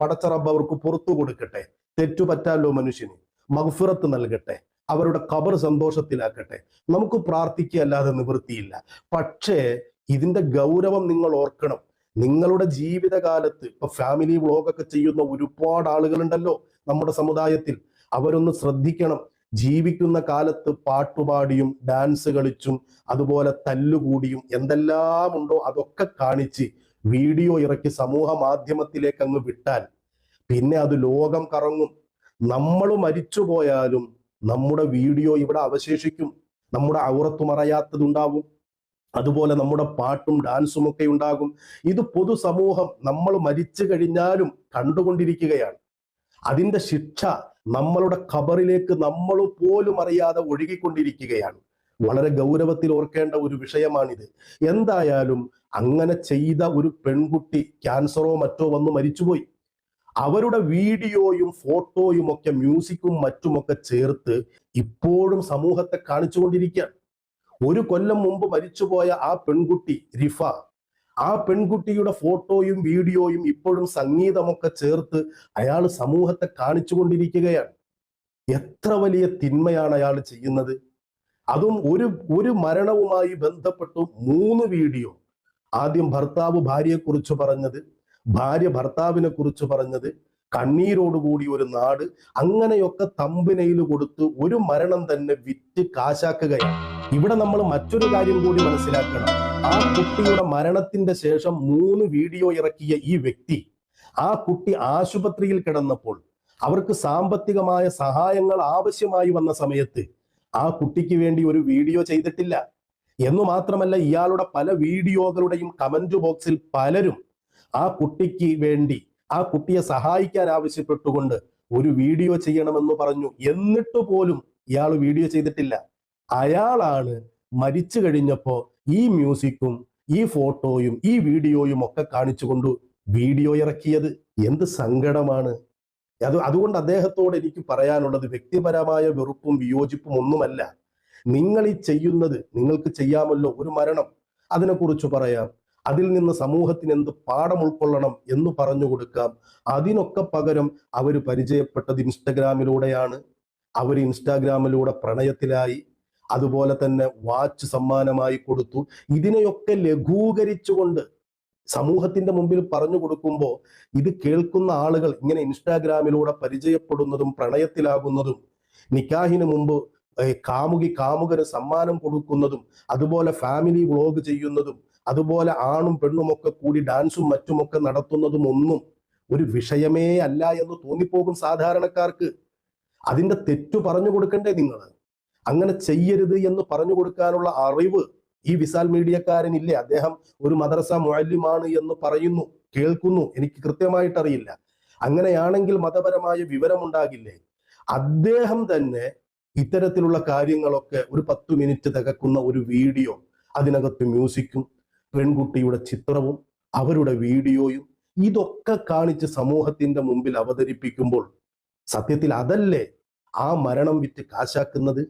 പടച്ചറബ് അവർക്ക് പുറത്തു കൊടുക്കട്ടെ. തെറ്റുപറ്റാലോ മനുഷ്യന്. മഗ്ഫിറത്ത് നൽകട്ടെ. അവരുടെ കബർ സന്തോഷത്തിലാക്കട്ടെ. നമുക്ക് പ്രാർത്ഥിക്കുകയല്ലാതെ നിവൃത്തിയില്ല. പക്ഷേ ഇതിന്റെ ഗൗരവം നിങ്ങൾ ഓർക്കണം. നിങ്ങളുടെ ജീവിതകാലത്ത് ഇപ്പൊ ഫാമിലി വ്ളോഗൊക്കെ ചെയ്യുന്ന ഒരുപാട് ആളുകളുണ്ടല്ലോ നമ്മുടെ സമുദായത്തിൽ. അവരൊന്ന് ശ്രദ്ധിക്കണം. ജീവിക്കുന്ന കാലത്ത് പാട്ടുപാടിയും ഡാൻസ് കളിച്ചും അതുപോലെ തല്ലുകൂടിയും എന്തെല്ലാം ഉണ്ടോ അതൊക്കെ കാണിച്ച് വീഡിയോ ഇറക്കി സമൂഹ മാധ്യമത്തിലേക്ക് അങ്ങ് വിട്ടാൽ പിന്നെ അത് ലോകം കറങ്ങും. നമ്മൾ മരിച്ചു പോയാലും നമ്മുടെ വീഡിയോ ഇവിടെ അവശേഷിക്കും. നമ്മുടെ ഔറത്ത് മറയാത്തതുണ്ടാവും അതുപോലെ നമ്മുടെ പാട്ടും ഡാൻസും ഒക്കെ ഉണ്ടാകും. ഇത് പൊതുസമൂഹം നമ്മൾ മരിച്ചു കഴിഞ്ഞാലും കണ്ടുകൊണ്ടിരിക്കുകയാണ്. അതിന്റെ ശിക്ഷ നമ്മളുടെ ഖബറിലേക്ക് നമ്മൾ പോലും അറിയാതെ ഒഴുകിക്കൊണ്ടിരിക്കുകയാണ്. വളരെ ഗൗരവത്തിൽ ഓർക്കേണ്ട ഒരു വിഷയമാണിത്. എന്തായാലും അങ്ങനെ ചെയ്ത ഒരു പെൺകുട്ടി ക്യാൻസറോ മറ്റോ വന്ന് മരിച്ചുപോയി. അവരുടെ വീഡിയോയും ഫോട്ടോയും ഒക്കെ മ്യൂസിക്കും മറ്റുമൊക്കെ ചേർത്ത് ഇപ്പോഴും സമൂഹത്തെ കാണിച്ചുകൊണ്ടിരിക്കുകയാണ്. ഒരു കൊല്ലം മുമ്പ് മരിച്ചുപോയ ആ പെൺകുട്ടി റിഫ ആ പെൺകുട്ടിയുടെ ഫോട്ടോയും വീഡിയോയും ഇപ്പോഴും സംഗീതമൊക്കെ ചേർത്ത് അയാൾ സമൂഹത്തെ കാണിച്ചുകൊണ്ടിരിക്കുകയാണ്. എത്ര വലിയ തിന്മയാണ് അയാൾ ചെയ്യുന്നത്? അതും ഒരു ഒരു മരണവുമായി ബന്ധപ്പെട്ടു മൂന്ന് വീഡിയോ. ആദ്യം ഭർത്താവ് ഭാര്യയെക്കുറിച്ച് പറഞ്ഞത് ഭാര്യ ഭർത്താവിനെ കുറിച്ച് പറഞ്ഞത് കണ്ണീരോടുകൂടി ഒരു നാട് അങ്ങനെയൊക്കെ തമ്പിനയിൽ കൊടുത്ത് ഒരു മരണം തന്നെ വിറ്റ് കാശാക്കുകയാണ്. ഇവിടെ നമ്മൾ മറ്റൊരു കാര്യം കൂടി മനസ്സിലാക്കണം. ആ കുട്ടിയുടെ മരണത്തിന്റെ ശേഷം മൂന്ന് വീഡിയോ ഇറക്കിയ ഈ വ്യക്തി ആ കുട്ടി ആശുപത്രിയിൽ കിടന്നപ്പോൾ അവർക്ക് സാമ്പത്തികമായ സഹായങ്ങൾ ആവശ്യമായി വന്ന സമയത്ത് ആ കുട്ടിക്ക് വേണ്ടി ഒരു വീഡിയോ ചെയ്തിട്ടില്ല. എന്നു മാത്രമല്ല ഇയാളുടെ പല വീഡിയോകളുടെയും കമന്റ് ബോക്സിൽ പലരും ആ കുട്ടിക്ക് വേണ്ടി ആ കുട്ടിയെ സഹായിക്കാൻ ആവശ്യപ്പെട്ടുകൊണ്ട് ഒരു വീഡിയോ ചെയ്യണമെന്ന് പറഞ്ഞു. എന്നിട്ട് പോലും ഇയാൾ വീഡിയോ ചെയ്തിട്ടില്ല. അയാളാണ് മരിച്ചു കഴിഞ്ഞപ്പോ ഈ മ്യൂസിക്കും ഈ ഫോട്ടോയും ഈ വീഡിയോയും ഒക്കെ കാണിച്ചുകൊണ്ട് വീഡിയോ ഇറക്കിയത്. എന്ത് സങ്കടമാണ്. അത് അതുകൊണ്ട് അദ്ദേഹത്തോട് എനിക്ക് പറയാനുള്ളത് വ്യക്തിപരമായ വെറുപ്പും വിയോജിപ്പും ഒന്നുമല്ല. നിങ്ങൾ ഈ ചെയ്യുന്നത് നിങ്ങൾക്ക് ചെയ്യാമല്ലോ ഒരു മരണം. അതിനെക്കുറിച്ച് പറയാം. അതിൽ നിന്ന് സമൂഹത്തിന് എന്ത് പാഠം ഉൾക്കൊള്ളണം എന്ന് പറഞ്ഞു കൊടുക്കാം. അതിനൊക്കെ പകരം അവർ പരിചയപ്പെട്ടത് ഇൻസ്റ്റഗ്രാമിലൂടെയാണ്. അവർ ഇൻസ്റ്റാഗ്രാമിലൂടെ പ്രണയത്തിലായി. അതുപോലെ തന്നെ വാച്ച് സമ്മാനമായി കൊടുത്തു. ഇതിനെയൊക്കെ ലഘൂകരിച്ചുകൊണ്ട് സമൂഹത്തിന്റെ മുമ്പിൽ പറഞ്ഞു കൊടുക്കുമ്പോൾ ഇത് കേൾക്കുന്ന ആളുകൾ ഇങ്ങനെ ഇൻസ്റ്റാഗ്രാമിലൂടെ പരിചയപ്പെടുന്നതും പ്രണയത്തിലാകുന്നതും നിക്കാഹിന് മുമ്പ് കാമുകി കാമുകന് സമ്മാനം കൊടുക്കുന്നതും അതുപോലെ ഫാമിലി വ്ളോഗ് ചെയ്യുന്നതും അതുപോലെ ആണും പെണ്ണും ഒക്കെ കൂടി ഡാൻസും മറ്റുമൊക്കെ നടത്തുന്നതും ഒന്നും ഒരു വിഷയമേ അല്ല എന്ന് തോന്നിപ്പോകും സാധാരണക്കാർക്ക്. അതിന്റെ തെറ്റു പറഞ്ഞു കൊടുക്കണ്ടേ നിങ്ങൾ? അങ്ങനെ ചെയ്യരുത് എന്ന് പറഞ്ഞു കൊടുക്കാനുള്ള അറിവ് ഈ വിസാൽ മീഡിയക്കാരനില്ലേ? അദ്ദേഹം ഒരു മദ്രസ മുഅല്ലിമാണ് എന്ന് പറയുന്നു കേൾക്കുന്നു. എനിക്ക് കൃത്യമായിട്ടറിയില്ല. അങ്ങനെയാണെങ്കിൽ മതപരമായ വിവരമുണ്ടാകില്ലേ? അദ്ദേഹം തന്നെ ഇത്തരത്തിലുള്ള കാര്യങ്ങളൊക്കെ ഒരു പത്തു മിനിറ്റ് തികക്കുന്ന ഒരു വീഡിയോ അതിനകത്ത് മ്യൂസിക്കും പെൺകുട്ടിയുടെ ചിത്രവും അവരുടെ വീഡിയോയും ഇതൊക്കെ കാണിച്ച് സമൂഹത്തിന്റെ മുമ്പിൽ അവതരിപ്പിക്കുമ്പോൾ സത്യത്തിൽ അതല്ലേ ആ മരണം വിറ്റ് കാശാക്കുന്നത്?